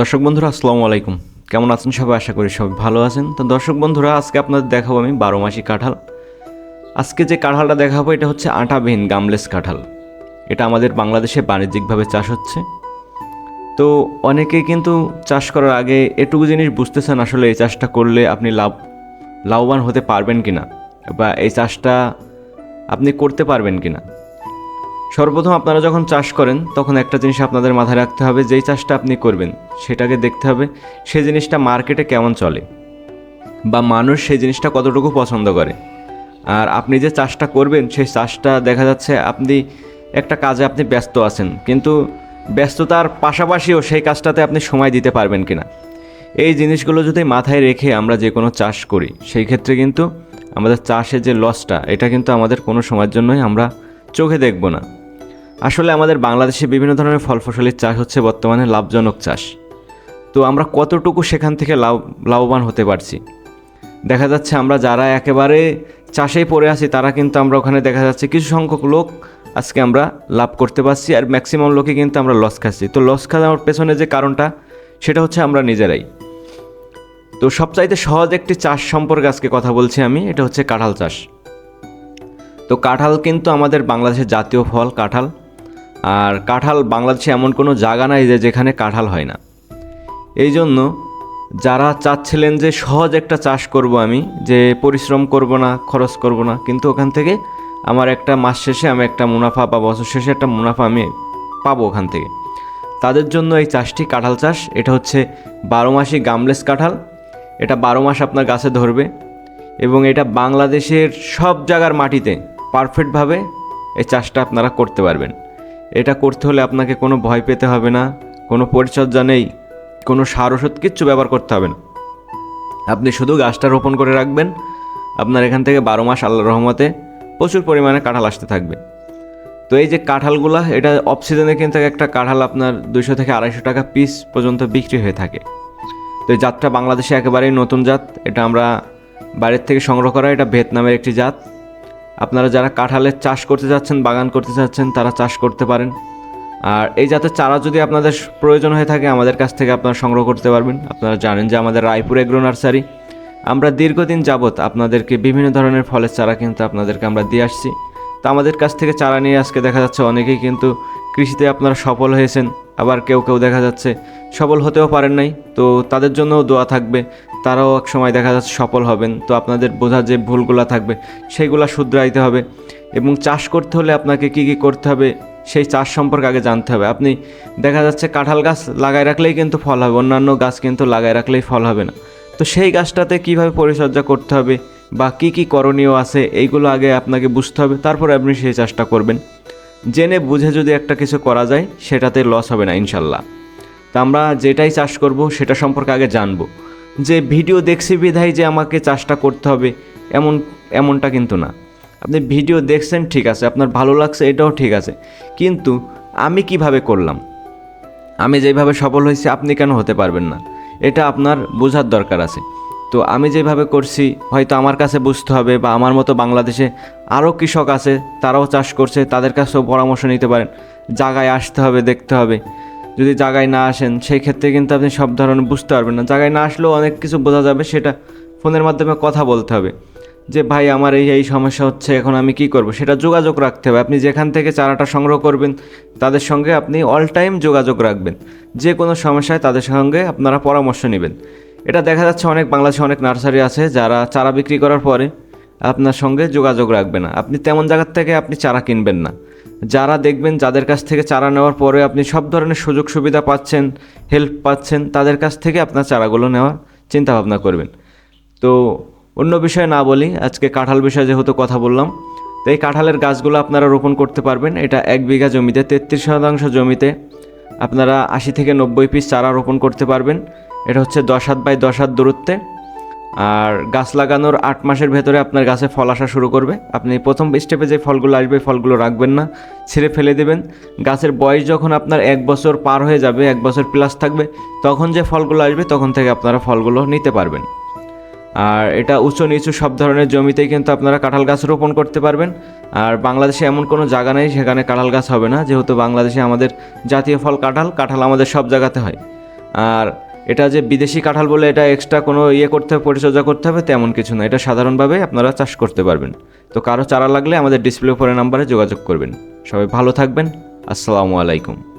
দর্শক বন্ধুরা, আসসালামু আলাইকুম। কেমন আছেন সবাই? আশা করি সবাই ভালো আছেন। তো দর্শক বন্ধুরা, আজকে আপনাদের দেখাবো আমি বারো মাসি কাঁঠাল। আজকে যে কাঁঠালটা দেখাবো, এটা হচ্ছে আটাবিহীন গামলেস কাঁঠাল। এটা আমাদের বাংলাদেশে বাণিজ্যিকভাবে চাষ হচ্ছে। তো অনেকেই কিন্তু চাষ করার আগে এটুকু জিনিস বুঝতেছেন আসলে এই চাষটা করলে আপনি লাভ, লাভবান হতে পারবেন কি না বা এই চাষটা আপনি করতে পারবেন কি না সর্বপ্রথম আপনারা যখন চাষ করেন, তখন একটা জিনিস আপনাদের মাথায় রাখতে হবে, যেই চাষটা আপনি করবেন, সেটাকে দেখতে হবে সেই জিনিসটা মার্কেটে কেমন চলে বা মানুষ সেই জিনিসটা কতটুকু পছন্দ করে। আর আপনি যে চাষটা করবেন, সেই চাষটা দেখা যাচ্ছে আপনি, একটা কাজে আপনি ব্যস্ত আছেন, কিন্তু ব্যস্ততার পাশাপাশিও সেই কাজটাতে আপনি সময় দিতে পারবেন কিনা। এই জিনিসগুলো যদি মাথায় রেখে আমরা যে কোনো চাষ করি, সেই ক্ষেত্রে কিন্তু আমাদের চাষের যে লসটা, এটা কিন্তু আমাদের কোনো সময়ের জন্যই আমরা চোখে দেখব না। আসলে আমাদের বাংলাদেশে বিভিন্ন ধরনের ফল ফসলের চাষ হচ্ছে বর্তমানে লাভজনক চাষ। তো আমরা কতটুকু সেখান থেকে লাভ, লাভবান হতে পারছি? দেখা যাচ্ছে আমরা যারা একেবারে চাষেই পড়ে আছি, তারা কিন্তু আমরা ওখানে দেখা যাচ্ছে কিছু সংখ্যক লোক আজকে আমরা লাভ করতে পারছি আর ম্যাক্সিমাম লোকে কিন্তু আমরা লস খাচ্ছি। তো লস খাওয়ার পেছনে যে কারণটা, সেটা হচ্ছে আমরা নিজেরাই। তো সবচাইতে সহজ একটি চাষ সম্পর্কে আজকে কথা বলছি আমি, এটা হচ্ছে কাঁঠাল চাষ। তো কাঁঠাল কিন্তু আমাদের বাংলাদেশের জাতীয় ফল, কাঁঠাল। আর কাঁঠাল বাংলাদেশে এমন কোনো জায়গা নাই যে যেখানে কাঁঠাল হয় না। এই জন্য যারা চাচ্ছিলেন যে সহজ একটা চাষ করব আমি, যে পরিশ্রম করব না, খরচ করব না, কিন্তু ওখান থেকে আমার একটা মাস শেষে আমি একটা মুনাফা বা বছর শেষে একটা মুনাফা আমি পাবো ওখান থেকে। তাদের জন্য এই চাষটি কাঁঠাল চাষ, এটা হচ্ছে বারো মাসি গামলেস কাঁঠাল, এটা বারো মাস আপনার গাছে ধরবে এবং এটা বাংলাদেশের সব জায়গার মাটিতে পারফেক্টভাবে এই চাষটা আপনারা করতে পারবেন। এটা করতে হলে আপনাকে কোনো ভয় পেতে হবে না, কোনো পরিচর্যা নেই, কোনো সার ওষুধ কিচ্ছু ব্যবহার করতে হবে না। আপনি শুধু গাছটা রোপণ করে রাখবেন, আপনার এখান থেকে বারো মাস আল্লাহ রহমতে প্রচুর পরিমাণে কাঁঠাল আসতে থাকবে। তো এই যে কাঁঠালগুলা, এটা অফ সিজনে কিন্তু একটা কাঁঠাল আপনার দুশো থেকে আড়াইশো টাকা পিস পর্যন্ত বিক্রি হয়ে থাকে। তো এই জাতটা বাংলাদেশে একেবারেই নতুন জাত, এটা আমরা বাইরের থেকে সংগ্রহ করা এটা ভিয়েতনামের একটি জাত। আপনারা যারা কাঁঠালের চাষ করতে যাচ্ছেন, বাগান করতে চাচ্ছেন তারা চাষ করতে পারেন। আর এই জাতের চারা যদি আপনাদের প্রয়োজন হয়ে থাকে, আমাদের কাছ থেকে আপনারা সংগ্রহ করতে পারবেন। আপনারা জানেন যে আমাদের রায়পুর এগ্রো নার্সারি। আমরা দীর্ঘদিন যাবৎ আপনাদেরকে বিভিন্ন ধরনের ফলের চারা কিন্তু আপনাদেরকে আমরা দিয়ে আসছি। তো আমাদের কাছ থেকে চারা নিয়ে আজকে দেখা যাচ্ছে অনেকেই কিন্তু কৃষিতে আপনারা সফল হয়েছেন। আবার কেউ কেউ দেখা যাচ্ছে সফল হতেও পারেন নাই, তো তাদের জন্যও দোয়া থাকবে। তারাও এক সময় দেখা যাচ্ছে সফল হবেন। তো আপনাদের বোঝার যে ভুলগুলো থাকবে, সেইগুলো শুধরাইতে হবে। এবং চাষ করতে হলে আপনাকে কী কী করতে হবে, সেই চাষ সম্পর্কে আগে জানতে হবে। আপনি দেখা যাচ্ছে কাঁঠাল গাছ লাগাই রাখলেই কিন্তু ফল হবে, অন্যান্য গাছ কিন্তু লাগাই রাখলেই ফল হবে না। তো সেই গাছটাতে কীভাবে পরিচর্যা করতে হবে বা কি কি করণীয় আছে, এইগুলো আগে আপনাকে বুঝতে হবে, তারপরে আপনি সেই চাষটা করবেন। জেনে বুঝে যদি একটা কিছু করা যায়, সেটাতে লস হবে না, ইনশাল্লাহ। তা আমরা যেটাই চাষ করব, সেটা সম্পর্কে আগে জানব। যে ভিডিও দেখছি বিধায় যে আমাকে চাষটা করতে হবে, এমন, এমনটা কিন্তু না। আপনি ভিডিও দেখছেন, ঠিক আছে। আপনার ভালো লাগছে, এটাও ঠিক আছে। কিন্তু আমি কীভাবে করলাম? আমি যেভাবে সফল হয়েছি, আপনি কেন হতে পারবেন না? এটা আপনার বোঝার দরকার আছে। তো আমি যেভাবে করছি, হয়তো আমার কাছে বুঝতে হবে বা আমার মতো বাংলাদেশে আরও কৃষক আছে, তারাও চাষ করছে, তাদের কাছেও পরামর্শ নিতে পারেন। জায়গায় আসতে হবে, দেখতে হবে। যদি জায়গায় না আসেন, সেই ক্ষেত্রে কিন্তু আপনি সব ধরনের বুঝতে পারবেন না। জায়গায় না আসলেও অনেক কিছু বোঝা যাবে, সেটা ফোনের মাধ্যমে কথা বলতে হবে। যে, ভাই, আমার এই এই সমস্যা হচ্ছে, এখন আমি কি করব? সেটা যোগাযোগ রাখতে হবে। আপনি যেখান থেকে চারাটা সংগ্রহ করবেন, তাদের সঙ্গে আপনি অল টাইম যোগাযোগ রাখবেন। যে কোনো সমস্যায় তাদের সঙ্গে আপনারা পরামর্শ নেবেন। এটা দেখা যাচ্ছে অনেক বাংলাদেশে অনেক নার্সারি আছে যারা চারা বিক্রি করার পরে আপনার সঙ্গে যোগাযোগ রাখবে না। আপনি তেমন জায়গার থেকে আপনি চারা কিনবেন না। যারা দেখবেন যাদের কাছ থেকে চারা নেওয়ার পরে আপনি সব ধরনের সুযোগ সুবিধা পাচ্ছেন হেল্প পাচ্ছেন, তাদের কাছ থেকে আপনার চারাগুলো নেওয়ার চিন্তা ভাবনা করবেন। তো অন্য বিষয়ে না বলি, আজকে কাঁঠাল বিষয়ে যেহেতু কথা বললাম, তো এই কাঁঠালের গাছগুলো আপনারা রোপণ করতে পারবেন। এটা এক বিঘা জমিতে তেত্রিশ শতাংশ জমিতে আপনারা আশি থেকে নব্বই পিস চারা রোপণ করতে পারবেন। এটা হচ্ছে দশ হাত বাই দশ হাত দূরত্বে। আর গাছ লাগানোর আট মাসের ভেতরে আপনার গাছে ফল আসা শুরু করবে। আপনি প্রথম স্টেপে যে ফলগুলো আসবে, ফলগুলো রাখবেন না, ছিঁড়ে ফেলে দেবেন। গাছের বয়স যখন আপনার এক বছর পার হয়ে যাবে, এক বছর প্লাস থাকবে, তখন যে ফলগুলো আসবে, তখন থেকে আপনারা ফলগুলো নিতে পারবেন। আর এটা উঁচু নিচু সব ধরনের জমিতেই কিন্তু আপনারা কাঁঠাল গাছ রোপণ করতে পারবেন। আর বাংলাদেশে এমন কোনো জায়গা নেই সেখানে কাঁঠাল গাছ হবে না। যেহেতু বাংলাদেশে আমাদের জাতীয় ফল কাঁঠাল কাঁঠাল আমাদের সব জায়গাতে হয়। আর এটা যে বিদেশি কাঁঠাল বলে এটা এক্সট্রা কোনো ইয়ে করতে হবে, পরিচর্যা করতে হবে, তেমন কিছু না। এটা সাধারণভাবে আপনারা চাষ করতে পারবেন। তো কারও চারা লাগলে আমাদের ডিসপ্লে ফোনের নাম্বারে যোগাযোগ করবেন। সবাই ভালো থাকবেন। আসসালামু আলাইকুম।